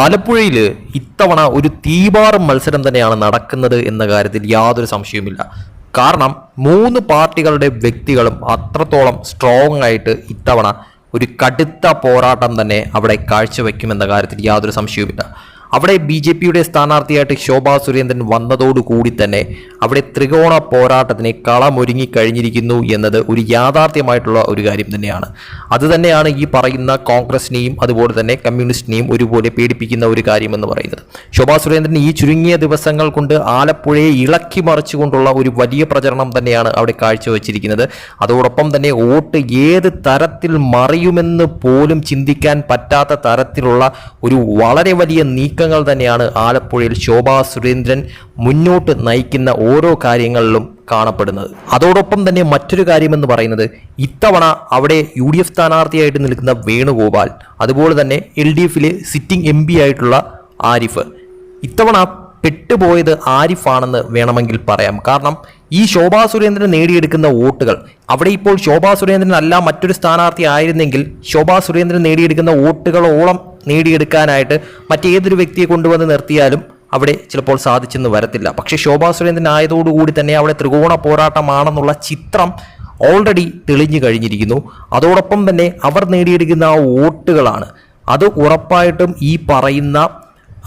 ആലപ്പുഴയിൽ ഇത്തവണ ഒരു തീപാറും മത്സരം തന്നെയാണ് നടക്കുന്നത് എന്ന കാര്യത്തിൽ യാതൊരു സംശയവുമില്ല. കാരണം മൂന്ന് പാർട്ടികളുടെ വ്യക്തികളും അത്രത്തോളം സ്ട്രോങ് ആയിട്ട് ഇത്തവണ ഒരു കടുത്ത പോരാട്ടം തന്നെ അവിടെ കാഴ്ചവെക്കുമെന്ന കാര്യത്തിൽ യാതൊരു സംശയവുമില്ല. അവിടെ ബി ജെ പിയുടെ സ്ഥാനാർത്ഥിയായിട്ട് ശോഭാ സുരേന്ദ്രൻ വന്നതോടുകൂടി തന്നെ അവിടെ ത്രികോണ പോരാട്ടത്തിന് കളമൊരുങ്ങി കഴിഞ്ഞിരിക്കുന്നു എന്നത് ഒരു യാഥാർത്ഥ്യമായിട്ടുള്ള ഒരു കാര്യം തന്നെയാണ്. അതുതന്നെയാണ് ഈ പറയുന്ന കോൺഗ്രസിനെയും അതുപോലെ തന്നെ കമ്മ്യൂണിസ്റ്റിനെയും ഒരുപോലെ പേടിപ്പിക്കുന്ന ഒരു കാര്യമെന്ന് പറയുന്നത്. ശോഭാ സുരേന്ദ്രൻ ഈ ചുരുങ്ങിയ ദിവസങ്ങൾ കൊണ്ട് ആലപ്പുഴയെ ഇളക്കി മറിച്ചുകൊണ്ടുള്ള ഒരു വലിയ പ്രചരണം തന്നെയാണ് അവിടെ കാഴ്ചവെച്ചിരിക്കുന്നത്. അതോടൊപ്പം തന്നെ വോട്ട് ഏത് തരത്തിൽ മറിയുമെന്ന് പോലും ചിന്തിക്കാൻ പറ്റാത്ത തരത്തിലുള്ള ഒരു വളരെ വലിയ നീക്കങ്ങൾ തന്നെയാണ് ആലപ്പുഴയിൽ ശോഭാ സുരേന്ദ്രൻ മുന്നോട്ട് നയിക്കുന്ന ഓരോ കാര്യങ്ങളിലും കാണപ്പെടുന്നത്. അതോടൊപ്പം തന്നെ മറ്റൊരു കാര്യമെന്ന് പറയുന്നത് ഇത്തവണ അവിടെ യു ഡി എഫ് സ്ഥാനാർത്ഥിയായിട്ട് നിൽക്കുന്ന വേണുഗോപാൽ അതുപോലെ തന്നെ എൽ ഡി എഫിലെ സിറ്റിംഗ് എം പി ആയിട്ടുള്ള ആരിഫ്. ഇത്തവണ പെട്ടുപോയത് ആരിഫാണെന്ന് വേണമെങ്കിൽ പറയാം. കാരണം ഈ ശോഭാ സുരേന്ദ്രൻ നേടിയെടുക്കുന്ന വോട്ടുകൾ അവിടെ ഇപ്പോൾ ശോഭാ സുരേന്ദ്രൻ അല്ല മറ്റൊരു സ്ഥാനാർത്ഥി ആയിരുന്നെങ്കിൽ ശോഭാ സുരേന്ദ്രൻ നേടിയെടുക്കുന്ന വോട്ടുകളോളം നേടിയെടുക്കാനായിട്ട് മറ്റേതൊരു വ്യക്തിയെ കൊണ്ടുവന്ന് നിർത്തിയാലും അവിടെ ചിലപ്പോൾ സാധിച്ചെന്ന് വരത്തില്ല. പക്ഷേ ശോഭാ സുരേന്ദ്രൻ ആയതോടുകൂടി തന്നെ അവിടെ ത്രികോണ പോരാട്ടമാണെന്നുള്ള ചിത്രം ഓൾറെഡി തെളിഞ്ഞു കഴിഞ്ഞിരിക്കുന്നു. അതോടൊപ്പം തന്നെ അവർ നേടിയെടുക്കുന്ന ആ വോട്ടുകളാണ്. അത് ഉറപ്പായിട്ടും ഈ പറയുന്ന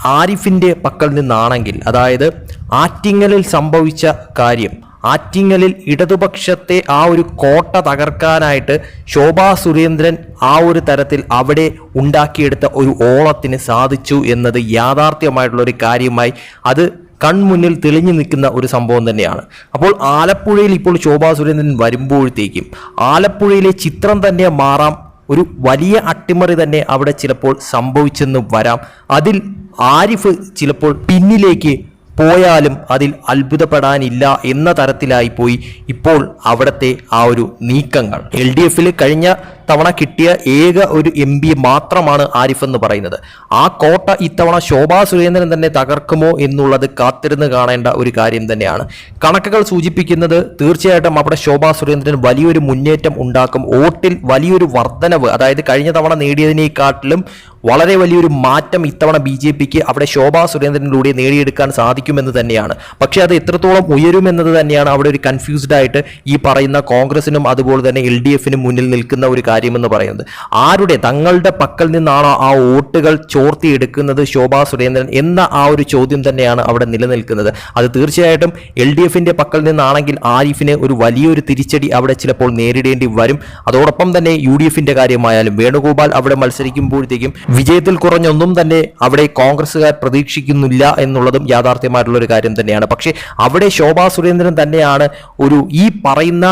ആരിഫിന്റെ പക്കൽ നിന്നാണെങ്കിൽ അതായത് ആറ്റിങ്ങലിൽ സംഭവിച്ച കാര്യം ആറ്റിങ്ങലിൽ ഇടതുപക്ഷത്തെ ആ ഒരു കോട്ട തകർക്കാനായിട്ട് ശോഭാ സുരേന്ദ്രൻ ആ ഒരു തരത്തിൽ അവിടെ ഉണ്ടാക്കിയെടുത്ത ഒരു ഓളത്തിന് സാധിച്ചു എന്നത് യാഥാർത്ഥ്യമായിട്ടുള്ള ഒരു കാര്യമായി അത് കൺമുന്നിൽ തെളിഞ്ഞു നിൽക്കുന്ന ഒരു സംഭവം തന്നെയാണ്. അപ്പോൾ ആലപ്പുഴയിൽ ഇപ്പോൾ ശോഭാ സുരേന്ദ്രൻ വരുമ്പോഴത്തേക്കും ആലപ്പുഴയിലെ ചിത്രം തന്നെ മാറാം ഒരു വലിയ അട്ടിമറി തന്നെ അവിടെ ചിലപ്പോൾ സംഭവിച്ചെന്ന് വരാം. അതിൽ ആരിഫ് ചിലപ്പോൾ പിന്നിലേക്ക് പോയാലും അതിൽ അത്ഭുതപ്പെടാനില്ല എന്ന തരത്തിലായി പോയി ഇപ്പോൾ അവിടുത്തെ ആ ഒരു നീക്കങ്ങൾ. എൽ ഡി എഫിൽ കഴിഞ്ഞ തവണ കിട്ടിയ ഏക ഒരു എം പി മാത്രമാണ് ആരിഫ് എന്ന് പറയുന്നത്. ആ കോട്ട ഇത്തവണ ശോഭാ സുരേന്ദ്രൻ തന്നെ തകർക്കുമോ എന്നുള്ളത് കാത്തിരുന്ന് കാണേണ്ട ഒരു കാര്യം തന്നെയാണ്. കണക്കുകൾ സൂചിപ്പിക്കുന്നത് തീർച്ചയായിട്ടും അവിടെ ശോഭാ സുരേന്ദ്രൻ വലിയൊരു മുന്നേറ്റം ഉണ്ടാക്കും. വോട്ടിൽ വലിയൊരു വർധനവ് അതായത് കഴിഞ്ഞ തവണ നേടിയതിനേക്കാട്ടിലും വളരെ വലിയൊരു മാറ്റം ഇത്തവണ ബി ജെ പിക്ക് അവിടെ ശോഭാ സുരേന്ദ്രനിലൂടെ നേടിയെടുക്കാൻ സാധിക്കുമെന്ന് തന്നെയാണ്. പക്ഷേ അത് എത്രത്തോളം ഉയരുമെന്നത് തന്നെയാണ് അവിടെ ഒരു കൺഫ്യൂസ്ഡ് ആയിട്ട് ഈ പറയുന്ന കോൺഗ്രസിനും അതുപോലെ തന്നെ എൽ ഡി എഫിനും മുന്നിൽ നിൽക്കുന്ന ഒരു കാര്യമെന്ന് പറയുന്നത്. ആരുടെ തങ്ങളുടെ പക്കൽ നിന്നാണോ ആ വോട്ടുകൾ ചോർത്തിയെടുക്കുന്നത് ശോഭാ സുരേന്ദ്രൻ എന്ന ആ ഒരു ചോദ്യം തന്നെയാണ് അവിടെ നിലനിൽക്കുന്നത്. അത് തീർച്ചയായിട്ടും എൽ ഡി എഫിന്റെ പക്കൽ നിന്നാണെങ്കിൽ ആരിഫിന് ഒരു വലിയൊരു തിരിച്ചടി അവിടെ ചിലപ്പോൾ നേരിടേണ്ടി വരും. അതോടൊപ്പം തന്നെ യു ഡി എഫിന്റെ കാര്യമായാലും വേണുഗോപാൽ അവിടെ മത്സരിക്കുമ്പോഴത്തേക്കും വിജയത്തിൽ കുറഞ്ഞൊന്നും തന്നെ അവിടെ കോൺഗ്രസ്സുകാർ പ്രതീക്ഷിക്കുന്നില്ല എന്നുള്ളതും യാഥാർത്ഥ്യമായിട്ടുള്ള ഒരു കാര്യം തന്നെയാണ്. പക്ഷേ അവിടെ ശോഭാ സുരേന്ദ്രൻ തന്നെയാണ് ഒരു ഈ പറയുന്ന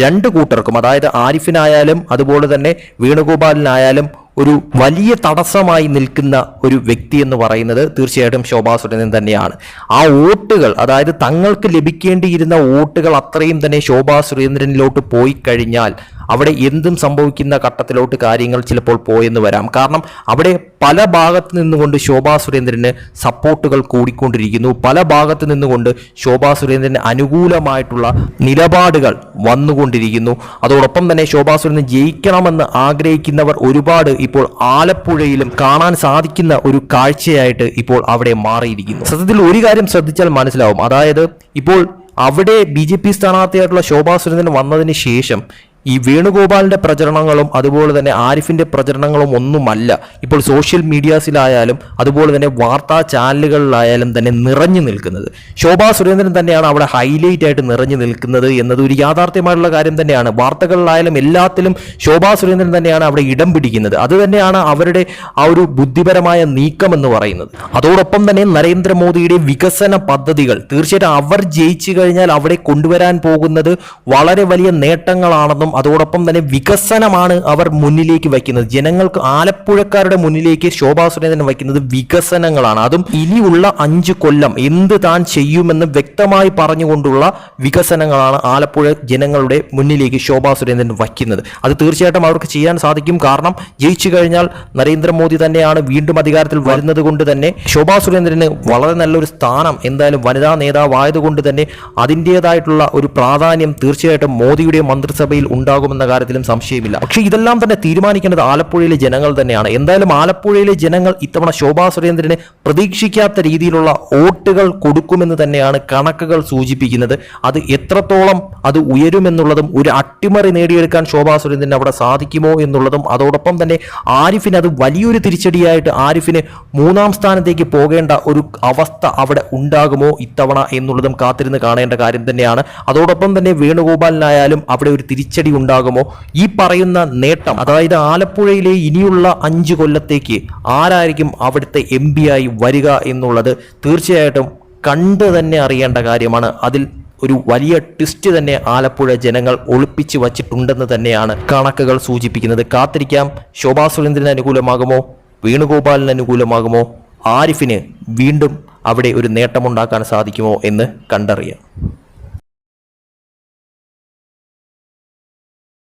രണ്ട് കൂട്ടർക്കും അതായത് ആരിഫിനായാലും അതുപോലെ തന്നെ വേണുഗോപാലിനായാലും ഒരു വലിയ തടസ്സമായി നിൽക്കുന്ന ഒരു വ്യക്തി എന്ന് പറയുന്നത് തീർച്ചയായിട്ടും ശോഭാ സുരേന്ദ്രൻ തന്നെയാണ്. ആ വോട്ടുകൾ അതായത് തങ്ങൾക്ക് ലഭിക്കേണ്ടിയിരുന്ന വോട്ടുകൾ അത്രയും തന്നെ ശോഭാ സുരേന്ദ്രനിലോട്ട് പോയി കഴിഞ്ഞാൽ അവിടെ എന്തും സംഭവിക്കുന്ന ഘട്ടത്തിലോട്ട് കാര്യങ്ങൾ ചിലപ്പോൾ പോയെന്ന് വരാം. കാരണം അവിടെ പല ഭാഗത്ത് നിന്നുകൊണ്ട് ശോഭാ സുരേന്ദ്രന് സപ്പോർട്ടുകൾ കൂടിക്കൊണ്ടിരിക്കുന്നു. പല ഭാഗത്ത് നിന്നുകൊണ്ട് ശോഭാ സുരേന്ദ്രന് അനുകൂലമായിട്ടുള്ള നിലപാടുകൾ വന്നുകൊണ്ടിരിക്കുന്നു. അതോടൊപ്പം തന്നെ ശോഭാ സുരേന്ദ്രൻ ജയിക്കണമെന്ന് ആഗ്രഹിക്കുന്നവർ ഒരുപാട് ഇപ്പോൾ ആലപ്പുഴയിലും കാണാൻ സാധിക്കുന്ന ഒരു കാഴ്ചയായിട്ട് ഇപ്പോൾ അവിടെ മാറിയിരിക്കുന്നു. സത്യത്തിൽ ഒരു കാര്യം ശ്രദ്ധിച്ചാൽ മനസ്സിലാവും. അതായത് ഇപ്പോൾ അവിടെ ബി ജെ പി സ്ഥാനാർത്ഥിയായിട്ടുള്ള ശോഭാ സുരേന്ദ്രൻ വന്നതിന് ശേഷം ഈ വേണുഗോപാലിന്റെ പ്രചരണങ്ങളും അതുപോലെ തന്നെ ആരിഫിന്റെ പ്രചരണങ്ങളും ഒന്നുമല്ല. ഇപ്പോൾ സോഷ്യൽ മീഡിയാസിലായാലും അതുപോലെ തന്നെ വാർത്താ ചാനലുകളിലായാലും തന്നെ നിറഞ്ഞു നിൽക്കുന്നത്. ശോഭാ സുരേന്ദ്രൻ തന്നെയാണ് അവിടെ ഹൈലൈറ്റ് ആയിട്ട് നിറഞ്ഞു നിൽക്കുന്നത് എന്നത് ഒരു യാഥാർത്ഥ്യമായിട്ടുള്ള കാര്യം തന്നെയാണ്. വാർത്തകളിലായാലും എല്ലാത്തിലും ശോഭാ സുരേന്ദ്രൻ തന്നെയാണ് അവിടെ ഇടം പിടിക്കുന്നത്. അത് തന്നെയാണ് അവരുടെ ആ ഒരു ബുദ്ധിപരമായ നീക്കം എന്ന് പറയുന്നത്. അതോടൊപ്പം തന്നെ നരേന്ദ്രമോദിയുടെ വികസന പദ്ധതികൾ. തീർച്ചയായിട്ടും അവർ ജയിച്ചു കഴിഞ്ഞാൽ അവിടെ കൊണ്ടുവരാൻ പോകുന്നത് വളരെ വലിയ നേട്ടങ്ങളാണെന്നും അതോടൊപ്പം തന്നെ വികസനമാണ് അവർ മുന്നിലേക്ക് വയ്ക്കുന്നത്. ജനങ്ങൾക്ക് ആലപ്പുഴക്കാരുടെ മുന്നിലേക്ക് ശോഭാ സുരേന്ദ്രൻ വയ്ക്കുന്നത് വികസനങ്ങളാണ്. അതും ഇനിയുള്ള അഞ്ച് കൊല്ലം എന്ത് താൻ ചെയ്യുമെന്ന് വ്യക്തമായി പറഞ്ഞുകൊണ്ടുള്ള വികസനങ്ങളാണ് ആലപ്പുഴ ജനങ്ങളുടെ മുന്നിലേക്ക് ശോഭാ സുരേന്ദ്രൻ വയ്ക്കുന്നത്. അത് തീർച്ചയായിട്ടും അവർക്ക് ചെയ്യാൻ സാധിക്കും. കാരണം ജയിച്ചു കഴിഞ്ഞാൽ നരേന്ദ്രമോദി തന്നെയാണ് വീണ്ടും അധികാരത്തിൽ വരുന്നത് കൊണ്ട് തന്നെ ശോഭാ സുരേന്ദ്രന് വളരെ നല്ലൊരു സ്ഥാനം എന്തായാലും വനിതാ നേതാവായതുകൊണ്ട് തന്നെ അതിന്റെതായിട്ടുള്ള ഒരു പ്രാധാന്യം തീർച്ചയായിട്ടും മോദിയുടെ മന്ത്രിസഭയിൽ ഉണ്ടാകും ഉണ്ടാകുമെന്ന കാര്യത്തിലും സംശയമില്ല. പക്ഷേ ഇതെല്ലാം തന്നെ തീരുമാനിക്കേണ്ടത് ആലപ്പുഴയിലെ ജനങ്ങൾ തന്നെയാണ്. എന്തായാലും ആലപ്പുഴയിലെ ജനങ്ങൾ ഇത്തവണ ശോഭാ സുരേന്ദ്രനെ പ്രതീക്ഷിക്കാത്ത രീതിയിലുള്ള വോട്ടുകൾ കൊടുക്കുമെന്ന് തന്നെയാണ് കണക്കുകൾ സൂചിപ്പിക്കുന്നത്. അത് എത്രത്തോളം അത് ഉയരുമെന്നുള്ളതും ഒരു അട്ടിമറി നേടിയെടുക്കാൻ ശോഭാ സുരേന്ദ്രന് അവിടെ സാധിക്കുമോ എന്നുള്ളതും അതോടൊപ്പം തന്നെ ആരിഫിന് അത് വലിയൊരു തിരിച്ചടിയായിട്ട് ആരിഫിന് മൂന്നാം സ്ഥാനത്തേക്ക് പോകേണ്ട ഒരു അവസ്ഥ അവിടെ ഉണ്ടാകുമോ ഇത്തവണ എന്നുള്ളതും കാത്തിരുന്ന് കാണേണ്ട കാര്യം തന്നെയാണ്. അതോടൊപ്പം തന്നെ വേണുഗോപാലിനായാലും അവിടെ ഒരു തിരിച്ചടി ഉണ്ടാകുമോ? ഈ പറയുന്ന നേട്ടം അതായത് ആലപ്പുഴയിലെ ഇനിയുള്ള അഞ്ച് കൊല്ലത്തേക്ക് ആരായിരിക്കും അവിടുത്തെ എം ആയി വരിക എന്നുള്ളത് തീർച്ചയായിട്ടും കണ്ട് തന്നെ അറിയേണ്ട കാര്യമാണ്. അതിൽ ഒരു വലിയ ട്വിസ്റ്റ് തന്നെ ആലപ്പുഴ ജനങ്ങൾ ഒളിപ്പിച്ചു വച്ചിട്ടുണ്ടെന്ന് തന്നെയാണ് കണക്കുകൾ സൂചിപ്പിക്കുന്നത്. കാത്തിരിക്കാം. ശോഭാ സുരേന്ദ്രന് അനുകൂലമാകുമോ? വേണുഗോപാലിന് അനുകൂലമാകുമോ? ആരിഫിന് വീണ്ടും അവിടെ ഒരു നേട്ടമുണ്ടാക്കാൻ സാധിക്കുമോ എന്ന് കണ്ടറിയാം.